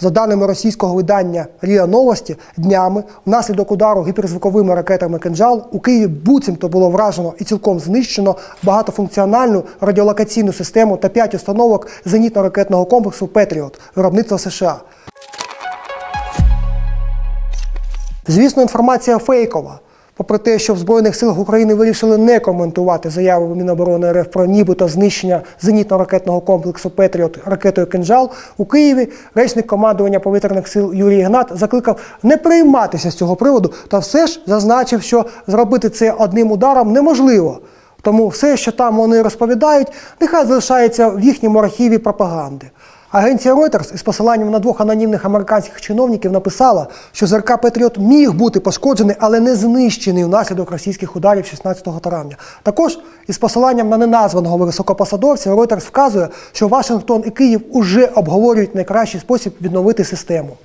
За даними російського видання РІА Новості, днями внаслідок удару гіперзвуковими ракетами «Кинжал» у Києві буцімто було вражено і цілком знищено багатофункціональну радіолокаційну систему та п'ять установок зенітно-ракетного комплексу «Петріот» виробництва США. Звісно, інформація фейкова. Попри те, що в Збройних силах України вирішили не коментувати заяви Міноборони РФ про нібито знищення зенітно-ракетного комплексу Петріот ракетою «Кинжал», у Києві речник командування повітряних сил Юрій Ігнат закликав не прийматися з цього приводу, та все ж зазначив, що зробити це одним ударом неможливо. Тому все, що там вони розповідають, нехай залишається в їхньому архіві пропаганди. Агенція Reuters із посиланням на двох анонімних американських чиновників написала, що ЗРК Петріот міг бути пошкоджений, але не знищений внаслідок російських ударів 16 травня. Також із посиланням на неназваного високопосадовця Reuters вказує, що Вашингтон і Київ уже обговорюють найкращий спосіб відновити систему.